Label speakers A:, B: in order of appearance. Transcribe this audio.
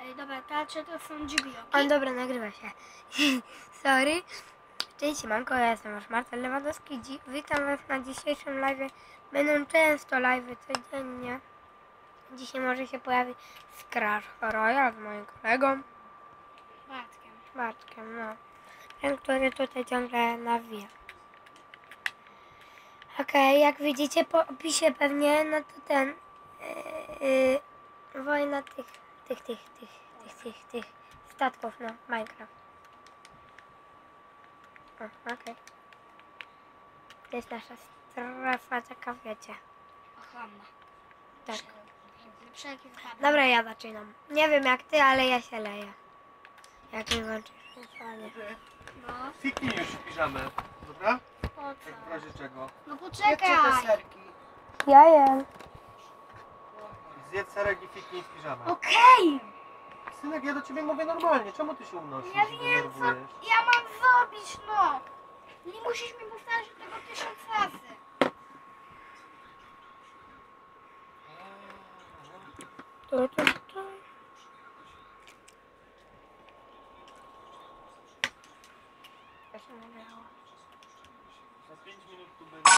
A: Ej, dobra, tarcze to są drzwi,
B: A dobra, nagrywa się. Sorry. Cześć, manko, ja jestem wasz Marcel Lewandowski. Dzi- witam was na dzisiejszym live. Będą często live codziennie. Dzisiaj może się pojawi Scratch Royale z moim kolegą
A: Bartkiem.
B: Bartkiem, no. Ten, który tutaj ciągle nawija. Okej, jak widzicie po opisie pewnie, no to ten yy, yy, wojna tych, tych, tych, tych, tych, tych, tych statków, no, Minecraft. O, okej. To jest nasza strefa, taka wiecie.
A: Ochronna.
B: Tak.
A: Na wszelki wypadek.
B: Dobra, ja zaczynam. Nie wiem jak ty, ale ja się leję. Jak nie włączysz. Panie.
A: No,
C: Fiknij już w piżamę, dobra?
A: po
C: Tak w
A: co?
C: razie czego.
A: No
C: Jedźcie te
A: poczekaj.
C: serki.
B: Ja jem.
C: Sylwek i fitnie i w piżamach.
A: Okej!
C: Synek, ja do ciebie mówię normalnie, czemu ty się unosisz
A: Ja wiem co ja mam zrobić, no! Nie musisz mi powtarzać tego tysiąc razy.
B: To, to, to. Ja się nagrałam. Za 5 minut tu będzie.